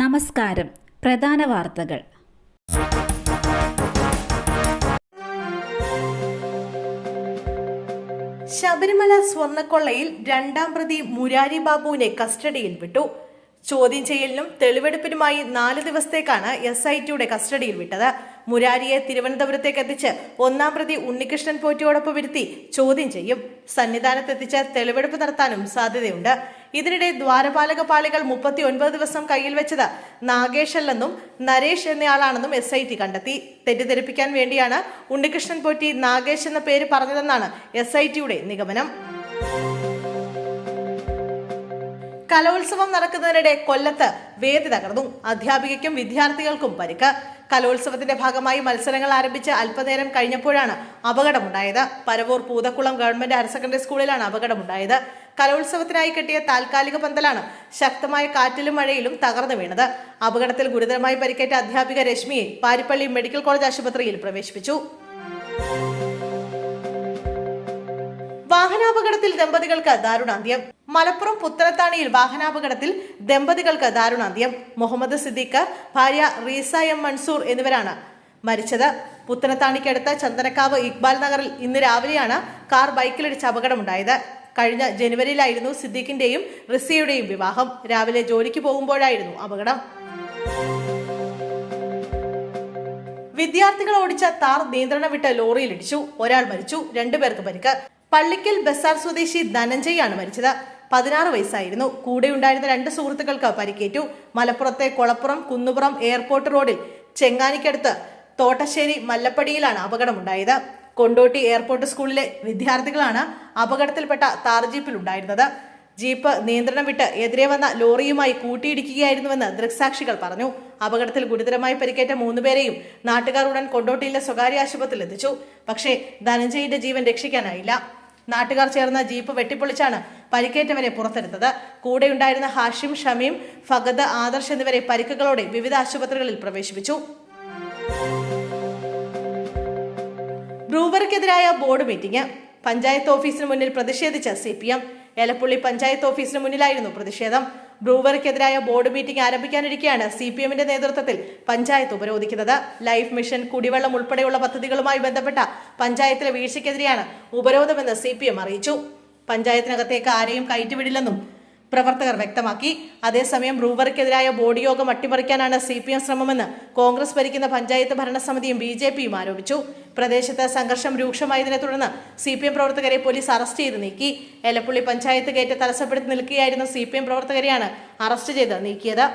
നമസ്കാരം. പ്രധാന വാർത്തകൾ. ശബരിമല സ്വർണക്കൊള്ളയിൽ രണ്ടാം പ്രതി മുരാരി ബാബുവിനെ കസ്റ്റഡിയിൽ വിട്ടു. ചോദ്യം ചെയ്യലിനും തെളിവെടുപ്പിനുമായി നാല് ദിവസത്തേക്കാണ് എസ് ഐ ടിയുടെ കസ്റ്റഡിയിൽ വിട്ടത്. മുരാരിയെ തിരുവനന്തപുരത്തേക്ക് എത്തിച്ച് ഒന്നാം പ്രതി ഉണ്ണികൃഷ്ണൻ പോറ്റിയോടൊപ്പം ഇരുത്തി ചോദ്യം ചെയ്യും. സന്നിധാനത്തെത്തിച്ച് തെളിവെടുപ്പ് നടത്താനും സാധ്യതയുണ്ട്. ഇതിനിടെ ദ്വാരപാലക പാളികൾ മുപ്പത്തി ഒൻപത് ദിവസം കയ്യിൽ വെച്ചത് നാഗേഷ് അല്ലെന്നും നരേഷ് എന്നയാളാണെന്നും എസ് ഐ ടി കണ്ടെത്തി. തെറ്റിദ്ധരിപ്പിക്കാൻ വേണ്ടിയാണ് ഉണ്ണികൃഷ്ണൻ പോറ്റി നാഗേഷ് എന്ന പേര് പറഞ്ഞതെന്നാണ് എസ് ഐ ടിയുടെ നിഗമനം. കലോത്സവം നടക്കുന്നതിനിടെ കൊല്ലത്ത് വേദി തകർന്നു. അധ്യാപികയ്ക്കും വിദ്യാർത്ഥികൾക്കും പരിക്ക്. കലോത്സവത്തിന്റെ ഭാഗമായി മത്സരങ്ങൾ ആരംഭിച്ച് അല്പനേരം കഴിഞ്ഞപ്പോഴാണ് അപകടമുണ്ടായത്. Paravur Poothakkulam government higher secondary സ്കൂളിലാണ് അപകടമുണ്ടായത്. കലോത്സവത്തിനായി കെട്ടിയ താൽക്കാലിക പന്തലാണ് ശക്തമായ കാറ്റിലും മഴയിലും തകർന്നു വീണത്. അപകടത്തിൽ ഗുരുതരമായി പരിക്കേറ്റ അധ്യാപിക രശ്മിയെ പാരിപ്പള്ളി മെഡിക്കൽ കോളേജ് ആശുപത്രിയിൽ പ്രവേശിപ്പിച്ചു. വാഹനാപകടത്തിൽ ദമ്പതികൾക്ക് ദാരുണാന്ത്യം. മലപ്പുറം പുത്തനത്താണിയിൽ വാഹനാപകടത്തിൽ ദമ്പതികൾക്ക് ദാരുണാന്ത്യം. മുഹമ്മദ് സിദ്ദീഖ് ഭാര്യ റീസ എം മൻസൂർ എന്നിവരാണ് മരിച്ചത്. പുത്തനത്താണിക്കടുത്ത ചന്ദനക്കാവ് ഇക്ബാൽ നഗറിൽ ഇന്ന് രാവിലെയാണ് കാർ ബൈക്കിലിടിച്ച് അപകടമുണ്ടായത്. കഴിഞ്ഞ ജനുവരിയിലായിരുന്നു സിദ്ദീഖിന്റെയും റിസിയുടെയും വിവാഹം. രാവിലെ ജോലിക്ക് പോകുമ്പോഴായിരുന്നു അപകടം. വിദ്യാർത്ഥികൾ ഓടിച്ച താർ നിയന്ത്രണം വിട്ട ലോറിയിലിടിച്ചു. ഒരാൾ മരിച്ചു രണ്ടുപേർക്ക് പരിക്ക്. പള്ളിക്കൽ ബസാർ സ്വദേശി ധനഞ്ജയാണ് മരിച്ചത്. പതിനാറ് വയസ്സായിരുന്നു. കൂടെയുണ്ടായിരുന്ന രണ്ട് സുഹൃത്തുക്കൾക്ക് പരിക്കേറ്റു. മലപ്പുറത്തെ കൊളപ്പുറം കുന്നുപുറം എയർപോർട്ട് റോഡിൽ ചെങ്ങാനിക്കടുത്ത് തോട്ടശ്ശേരി മല്ലപ്പടിയിലാണ് അപകടമുണ്ടായത്. കൊണ്ടോട്ടി എയർപോർട്ട് സ്കൂളിലെ വിദ്യാർത്ഥികളാണ് അപകടത്തിൽപ്പെട്ട താർ ജീപ്പിലുണ്ടായിരുന്നത് ജീപ്പ് നിയന്ത്രണം വിട്ട് എതിരെ വന്ന ലോറിയുമായി കൂട്ടിയിടിക്കുകയായിരുന്നുവെന്ന് ദൃക്സാക്ഷികൾ പറഞ്ഞു. അപകടത്തിൽ ഗുരുതരമായി പരിക്കേറ്റ മൂന്നുപേരെയും നാട്ടുകാർ ഉടൻ കൊണ്ടോട്ടിയിലെ സ്വകാര്യ ആശുപത്രിയിൽ എത്തിച്ചു. പക്ഷേ ധനഞ്ജയിന്റെ ജീവൻ രക്ഷിക്കാനായില്ല. നാട്ടുകാർ ചേർന്ന ജീപ്പ് വെട്ടിപ്പൊളിച്ചാണ് പരിക്കേറ്റവരെ പുറത്തെടുത്തത്. കൂടെയുണ്ടായിരുന്ന ഹാഷിം ഷമീം ഫഗദ് ആദർശ് എന്നിവരെ പരിക്കുകളോടെ വിവിധ ആശുപത്രികളിൽ പ്രവേശിപ്പിച്ചു. ബ്രൂവറിക്കെതിരായ ബോർഡ് മീറ്റിംഗ്. പഞ്ചായത്ത് ഓഫീസിന് മുന്നിൽ പ്രതിഷേധിച്ച C P M Elappully panchayat ഓഫീസിന് മുന്നിലായിരുന്നു പ്രതിഷേധം. ബ്രൂവറിക്കെതിരായ ബോർഡ് മീറ്റിംഗ് ആരംഭിക്കാനിരിക്കെയാണ് സി പി എമ്മിന്റെ നേതൃത്വത്തിൽ പഞ്ചായത്ത് ഉപരോധിക്കുന്നത്. ലൈഫ് മിഷൻ കുടിവെള്ളം ഉൾപ്പെടെയുള്ള പദ്ധതികളുമായി ബന്ധപ്പെട്ട പഞ്ചായത്തിലെ വീഴ്ചയ്ക്കെതിരെയാണ് ഉപരോധമെന്ന് സി പി എം അറിയിച്ചു. പഞ്ചായത്തിനകത്തേക്ക് ആരെയും കയറ്റിവിടില്ലെന്നും പ്രവർത്തകർ വ്യക്തമാക്കി. അതേസമയം ബ്രൂവറിക്കെതിരായ ബോഡി യോഗം അട്ടിമറിക്കാനാണ് സി പി എം ശ്രമമെന്ന് കോൺഗ്രസ് ഭരിക്കുന്ന പഞ്ചായത്ത് ഭരണസമിതിയും ബി ജെ പിയും ആരോപിച്ചു. പ്രദേശത്ത് സംഘർഷം രൂക്ഷമായതിനെ തുടർന്ന് സി പി എം പ്രവർത്തകരെ പോലീസ് അറസ്റ്റ് ചെയ്ത് നീക്കി. എലപ്പുള്ളി പഞ്ചായത്ത് ഗേറ്റ് തടസ്സപ്പെടുത്തി നിൽക്കുകയായിരുന്ന സി പി എം പ്രവർത്തകരെയാണ് അറസ്റ്റ് ചെയ്ത് നീക്കിയത്.